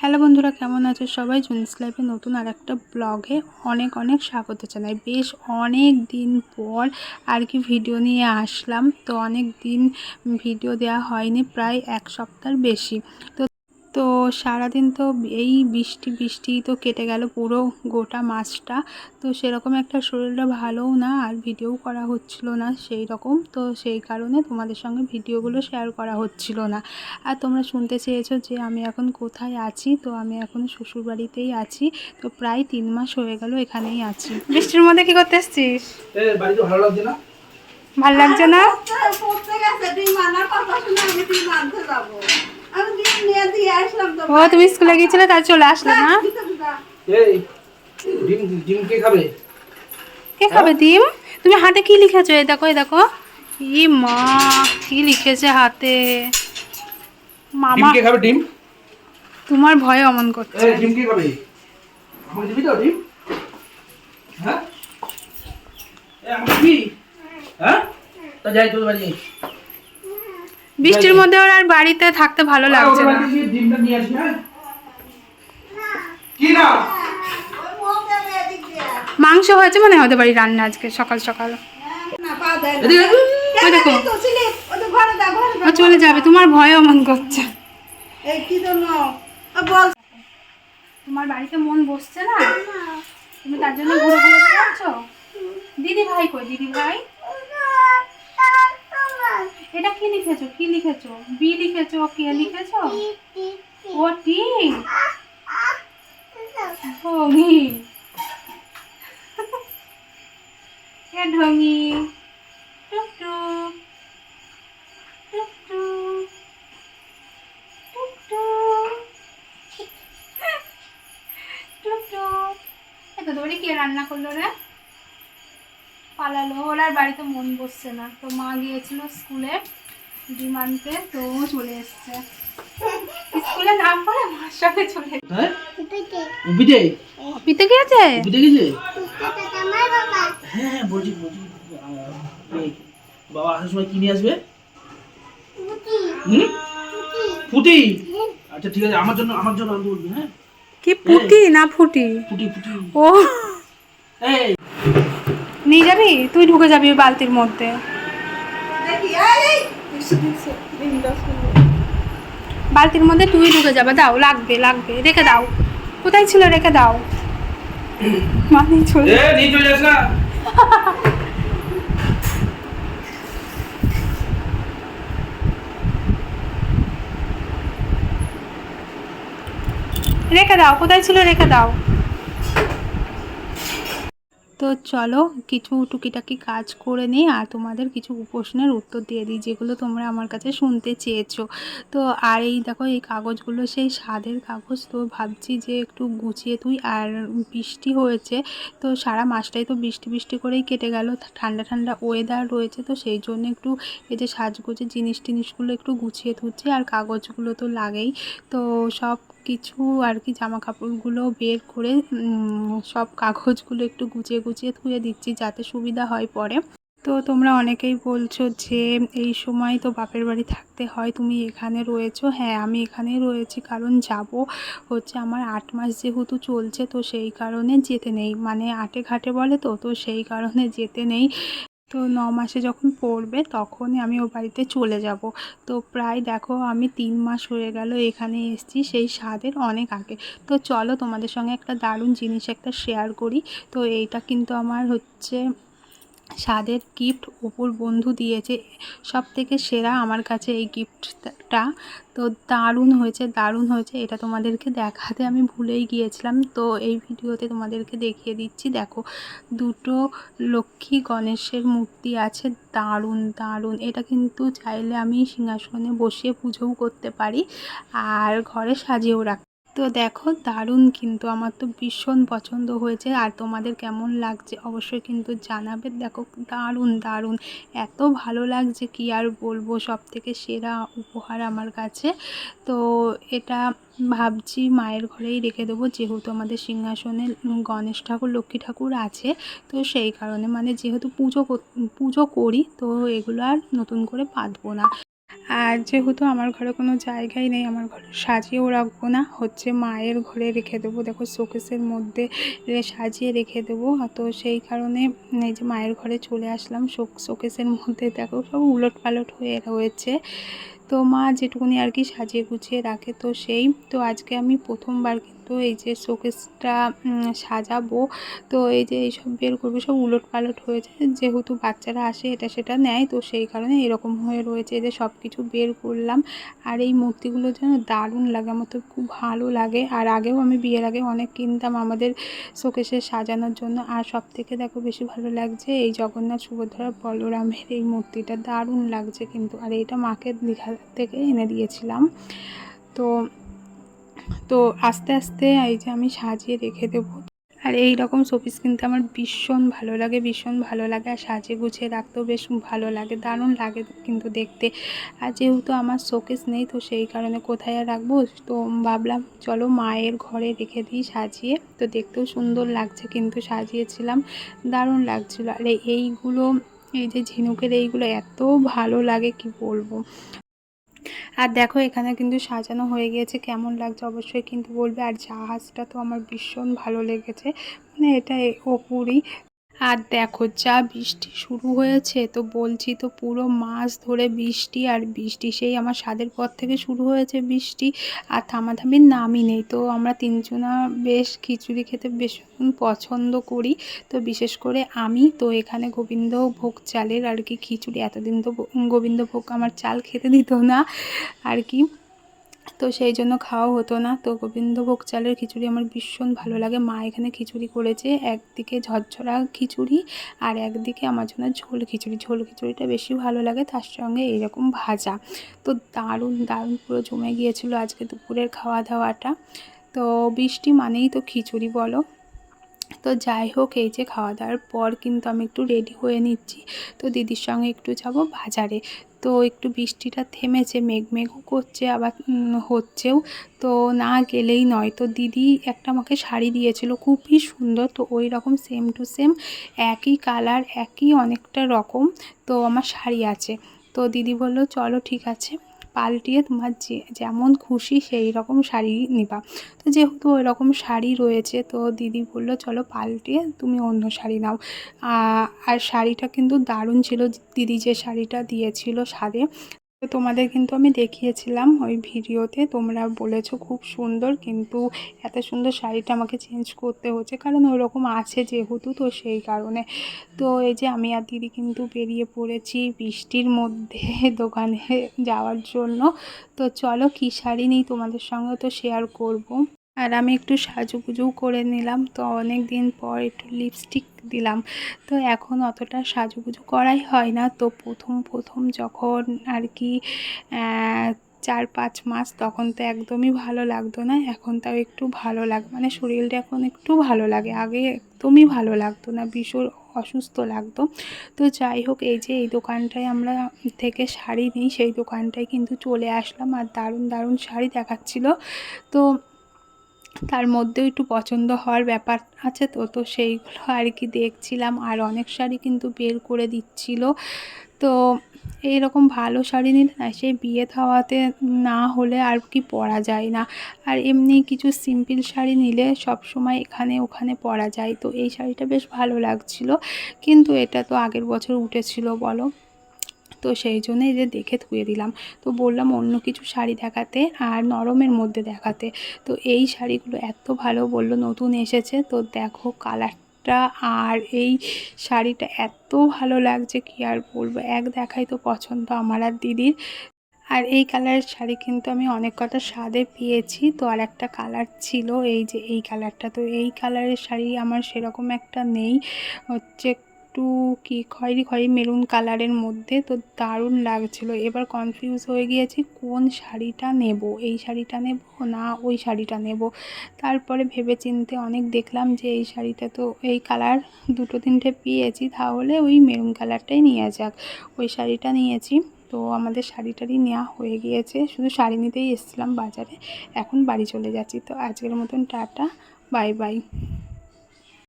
Hello বন্ধুরা, কেমন আছে সবাই? জুনিস লাইফে নতুন আর একটা ব্লগে অনেক অনেক স্বাগত জানাই। বেশ অনেক দিন পর আর কি ভিডিও নিয়ে আসলাম। তো অনেক দিন ভিডিও দেওয়া হয়নি, প্রায় এক সপ্তাহ বেশি। তো তো সারাদিন তো এই বৃষ্টি বৃষ্টি তো কেটে গেল পুরো গোটা মাছটা। তো সেরকম একটা শরীরটা ভালোও না আর ভিডিও করা হচ্ছিল না সেই রকম তো সেই কারণে তোমাদের সঙ্গে ভিডিওগুলো শেয়ার করা হচ্ছিল না। আর তোমরা শুনতে চেয়েছো যে আমি এখন কোথায় আছি? তো আমি এখন শ্বশুরবাড়িতেই আছি। তো প্রায় তিন মাস হয়ে গেল এখানেই আছি। বৃষ্টির মধ্যে কি করতে এসছিস ভালো লাগছে না? ভালো লাগছে না? তুই তুই ও তুমি স্কুলে গিয়েছিলে তার চলে আসলে না ডিম ডিম কে খাবে? কে খাবে ডিম? তুমি হাতে কি লিখেছো? এই দেখো এই দেখো। ই মা কি লিখেছে হাতে? মামা। কে খাবে ডিম? তোমার ভয়ে অমন করছে। ডিম কে খাবে? আমাকে দিবি তো ডিম? হ্যাঁ? এ আমাকে হ্যাঁ? তা যাই তোর বাড়ি বৃষ্টির মধ্যে ওর আর বাড়িতে থাকতে ভালো লাগছে না। হ্যাঁ? মাংস হয়েছে মানে হতে পারি রান্না আজকে সকাল সকাল। না পা দেয় এদিকে আয়। ওই দেখো তো ছিলে ওই তো ঘরে দা ঘরে ও চলে যাবে তোমার ভয় অমন করছে। এই কি জন্য? ও বল। তোমার বাড়িতে মন বসছে না? তুমি তার জন্য ঘুরে ঘুরে দিদি ভাই কই? দিদি ভাই এটা কি লিখেছো? কি লিখেছো? বি লিখেছো কে লিখেছো? ও টি? ঢঙ্গি এ ঢঙ্গি টুক টুক। টুক টুক। টুক টুক। টুকটুক এত দৌড়ে কে রান্না করল রে? পালালো। ওর আর বাড়িতে মন বসছে না। তো মা গিয়েছিল স্কুলে ডিম আনতে তো ও চলে এসছে। স্কুলে না পড়ে মার সঙ্গে চলে এসছে। হ্যাঁ? উপিতে পিতে? গিয়েছে? উপিতে গেছে? হ্যাঁ হ্যাঁ বলছি বলছি বাবা আসার সময় কি নিয়ে আসবে? হুম? ফুটি আচ্ছা ঠিক আছে আমার জন্য আমার জন্য আনতে বলবি হ্যাঁ? কি ফুটি না ফুটি? ফুটি ফুটি ও। এই নিয়ে যাবি? তুই ঢুকে যাবি ওই বালতির মধ্যে। বালতির মধ্যে তুই ঢুকে যাবে দাও লাগবে লাগবে। রেখে দাও। কোথায় ছিল? রেখে দাও। মানে নিয়ে চলে রেখে দাও কোথায় ছিল? রেখে দাও। তো চলো কিছু টুকিটাকি কাজ করে নিই আর তোমাদের কিছু প্রশ্নের উত্তর দিয়ে দিই, যেগুলো তোমরা আমার কাছে শুনতে চেয়েছো। তো আর এই দেখো, এই কাগজগুলো সেই স্বাদের কাগজ, তো ভাবছি যে একটু গুছিয়ে তুই আর বৃষ্টি হয়েছে, তো সারা মাসটাই তো বৃষ্টি বৃষ্টি করেই কেটে গেল, ঠান্ডা ঠান্ডা ওয়েদার রয়েছে, তো সেই জন্য একটু এই যে সাজগোজের জিনিস টিনিসগুলো একটু গুছিয়ে তুলছি আর কাগজগুলো তো লাগেই। তো সব কিছু আর কি জামা কাপড়গুলো বের করে সব কাগজগুলো একটু গুছিয়ে গুছিয়ে ধুয়ে দিচ্ছি যাতে সুবিধা হয় পরে। তো তোমরা অনেকেই বলছো যে এই সময় তো বাপের বাড়ি থাকতে হয়, তুমি এখানে রয়েছো। হ্যাঁ আমি এখানেই রয়েছি, কারণ যাব হচ্ছে আমার আট মাস যেহেতু চলছে, তো সেই কারণে যেতে নেই। মানে আটে ঘাটে বলে তো তো সেই কারণে যেতে নেই। তো ন মাসে যখন পড়বে তখনই আমি ও বাড়িতে চলে যাব। তো প্রায় দেখো আমি তিন মাস হয়ে গেল এখানে এসেছি সেই স্বাদের অনেক আগে। তো চলো তোমাদের সঙ্গে একটা দারুণ জিনিস একটা শেয়ার করি। তো এইটা কিন্তু আমার হচ্ছে স্বাদের গিফট অপুর বন্ধু দিয়েছে। সব থেকে সেরা আমার কাছে এই গিফটটা তো দারুণ হয়েছে দারুণ হয়েছে। এটা তোমাদেরকে দেখাতে আমি ভুলেই গিয়েছিলাম। তো এই ভিডিওতে তোমাদেরকে দেখিয়ে দিচ্ছি, দেখো, দুটো লক্ষ্মী গণেশের মূর্তি আছে। দারুণ দারুণ। এটা কিন্তু চাইলে আমি সিংহাসনে বসিয়ে পুজোও করতে পারি। আর ঘরে সাজিয়েও রাখ তো দেখো, দারুণ কিন্তু আমার তো ভীষণ পছন্দ হয়েছে আর তোমাদের কেমন লাগছে অবশ্যই কিন্তু জানাবে। দেখো, দারুণ দারুণ। এত ভালো লাগছে কি আর বলব সব থেকে সেরা উপহার আমার কাছে। তো এটা ভাবছি মায়ের ঘরেই রেখে দেবো, যেহেতু আমাদের সিংহাসনে গণেশ ঠাকুর, লক্ষ্মী ঠাকুর আছে। তো সেই কারণে মানে যেহেতু পুজো পুজো করি, তো এগুলো আর নতুন করে পাতবো না। আর যেহেতু আমার ঘরে কোনো জায়গাই নেই, আমার ঘরে সাজিয়েও রাখব না। হচ্ছে মায়ের ঘরে রেখে দেবো। দেখো শোকেসের মধ্যে সাজিয়ে রেখে দেবো। তো সেই কারণে এই যে মায়ের ঘরে চলে আসলাম। শোক, শোকেসের মধ্যে দেখো সব উলট পালট হয়ে রয়েছে। তো মা যেটুকুনি আর কি সাজিয়ে গুছিয়ে রাখে তো সেই। তো আজকে আমি প্রথমবার কিন্তু এই যে শোকেসটা সাজাবো। তো এই যে এইসব বের করব, সব উলট পালট হয়েছে যেহেতু বাচ্চারা আসে, এটা সেটা নেয়, তো সেই কারণে এরকম হয়ে রয়েছে যে সব কিছু বের করলাম। আর এই মূর্তিগুলো যেন দারুণ লাগে, আমার তো খুব ভালো লাগে। আর আগেও আমি বিয়ের আগে অনেক কিনতাম আমাদের শোকেসে সাজানোর জন্য। আর সব থেকে দেখো বেশি ভালো লাগছে এই জগন্নাথ সুভদ্রা বলরামের এই মূর্তিটা। দারুণ লাগছে কিন্তু। আর এটা মাকে দীঘা থেকে এনে দিয়েছিলাম। তো তো আস্তে আস্তে এই যে আমি সাজিয়ে রেখে দেবো। আর এই রকম শোপিস কিনতে আমার ভীষণ ভালো লাগে, ভীষণ ভালো লাগে। আর সাজিয়ে গুছিয়ে রাখতেও বেশ ভালো লাগে, দারুণ লাগে কিন্তু দেখতে। আর যেহেতু আমার শোকেস নেই, তো সেই কারণে কোথায় আর রাখব? তো ভাবলাম চলো মায়ের ঘরে রেখে দিই সাজিয়ে। তো দেখতেও সুন্দর লাগছে কিন্তু সাজিয়েছিলাম, দারুণ লাগছিল। আর এইগুলো, এই যে ঝিনুকের এইগুলো এত ভালো লাগে, কি বলব? আর দেখো, এখানে কিন্তু সাজানো হয়ে গিয়েছে। কেমন লাগছে অবশ্যই কিন্তু বলবে। আর জাহাজটা তো আমার ভীষণ ভালো লেগেছে। মানে এটা ওপরই আর দেখো, যা বৃষ্টি শুরু হয়েছে, তো বলছি তো পুরো মাস ধরে বৃষ্টি, আর বৃষ্টি সেই আমার স্বাদের পর থেকে শুরু হয়েছে বৃষ্টি, আর থামাথামির নামই নেই। তো আমরা তিনজনা বেশ খিচুড়ি খেতে বেশ পছন্দ করি। তো বিশেষ করে আমি, তো এখানে গোবিন্দভোগ চালের আর কি খিচুড়ি। এতদিন তো গোবিন্দভোগ আমার চাল খেতে দিত না। আর কি তো সেই জন্য খাওয়া হতো না। তো গোবিন্দভোগ চালের খিচুড়ি আমার ভীষণ ভালো লাগে। মা এখানে খিচুড়ি করেছে। একদিকে ঝরঝরা খিচুড়ি আর একদিকে আমার জন্য ঝোল খিচুড়ি। ঝোল খিচুড়িটা বেশি ভালো লাগে, তার সঙ্গে এইরকম ভাজা। তো দারুণ দারুণ পুরো জমে গিয়েছিল আজকে দুপুরের খাওয়া দাওয়াটা তো বৃষ্টি মানেই তো খিচুড়ি বলো। তো যাই হোক, এই যে খাওয়া দাওয়ার পর কিন্তু আমি একটু রেডি হয়ে নিচ্ছি। তো দিদির সঙ্গে একটু যাব বাজারে। তো একটু বৃষ্টিটা থেমেছে, মেঘ মেঘও করছে, আবার হচ্ছেও। তো না গেলেই নয়। তো দিদি একটা আমাকে শাড়ি দিয়েছিল, খুবই সুন্দর। তো ওই রকম সেম টু সেম একই কালার একই অনেকটা রকম। তো আমার শাড়ি আছে। তো দিদি বলল, চলো ঠিক আছে। পাল্টিয়ে তোমার যে, যেমন খুশি সেই রকম শাড়ি নিবা। তো যেহেতু ওই রকম শাড়ি রয়েছে, তো দিদি বলল, চলো পাল্টিয়ে তুমি অন্য শাড়ি নাও। আর শাড়িটা কিন্তু দারুণ ছিল। দিদি যে শাড়িটা দিয়েছিল সাদে তো তোমাদের কিন্তু আমি দেখিয়েছিলাম ওই ভিডিওতে। তোমরা বলেছ খুব সুন্দর কিন্তু এত সুন্দর শাড়িটা আমাকে চেঞ্জ করতে হচ্ছে। কারণ ওরকম আছে যেহেতু তো সেই কারণে। তো এই যে আমি আর দিদি কিন্তু বেরিয়ে পড়েছি বৃষ্টির মধ্যে দোকানে যাওয়ার জন্য। তো চলো কী শাড়ি নিই তোমাদের সঙ্গে তো শেয়ার করব। আর আমি একটু সাজুগুজুও করে নিলাম। তো অনেক দিন পর একটু লিপস্টিক দিলাম। তো এখন অতটা সাজুগুজু করাই হয় না। তো প্রথম প্রথম যখন আর কি চার পাঁচ মাস তখন তো একদমই ভালো লাগতো না। এখন তাও একটু ভালো লাগে মানে শরীরটা এখন একটু ভালো লাগে। আগে একদমই ভালো লাগতো না, ভীষণ অসুস্থ লাগতো। তো যাই হোক, এই যে এই দোকানটায় আমরা থেকে শাড়ি নিই, সেই দোকানটায় কিন্তু চলে আসলাম। আর দারুণ দারুণ শাড়ি দেখাচ্ছিল। তো তার মধ্যেও একটু পছন্দ হওয়ার ব্যাপার আছে তো তো সেইগুলো আর কি দেখছিলাম। আর অনেক শাড়ি কিন্তু বের করে দিচ্ছিল। তো এইরকম ভালো শাড়ি নিলে না, সেই বিয়ে থাওয়াতে না হলে আর কি পরা যায় না। আর এমনি কিছু সিম্পল শাড়ি নিলে সব সময় এখানে ওখানে পরা যায়। তো এই শাড়িটা বেশ ভালো লাগছিল। কিন্তু এটা তো আগের বছর উঠেছিল, বলো? তো সেই জন্যই যে দেখে ধুয়ে দিলাম। তো বললাম অন্য কিছু শাড়ি দেখাতে আর নরমের মধ্যে দেখাতে। তো এই শাড়িগুলো এত ভালো বলল, নতুন এসেছে। তো দেখো কালারটা আর এই শাড়িটা এত ভালো লাগছে, কি আর বলব? এক দেখাই তো পছন্দ আমার আর দিদির। আর এই কালারের শাড়ি কিন্তু আমি অনেক কটা স্বাদে পেয়েছি। তো আর একটা কালার ছিল এই যে এই কালারটা। তো এই কালারের শাড়ি আমার সেরকম একটা নেই। হচ্ছে একটু কি খয়েরি খয়েরি মেরুন কালারের মধ্যে, তো দারুণ লাগছিল। এবার কনফিউজ হয়ে গিয়েছি, কোন শাড়িটা নেব? এই শাড়িটা নেব না ওই শাড়িটা নেব? তারপরে ভেবে চিনতে অনেক দেখলাম যে এই শাড়িটা তো এই কালার দুটো তিনটে পেয়েছি, তাহলে ওই মেরুন কালারটাই নিয়ে যাক। ওই শাড়িটা নিয়েছি, তো আমাদের শাড়িটারই নেওয়া হয়ে গিয়েছে। শুধু শাড়ি নিতেই এসেছিলাম বাজারে, এখন বাড়ি চলে যাচ্ছি। তো আজকের মতন টাটা, বাই বাই।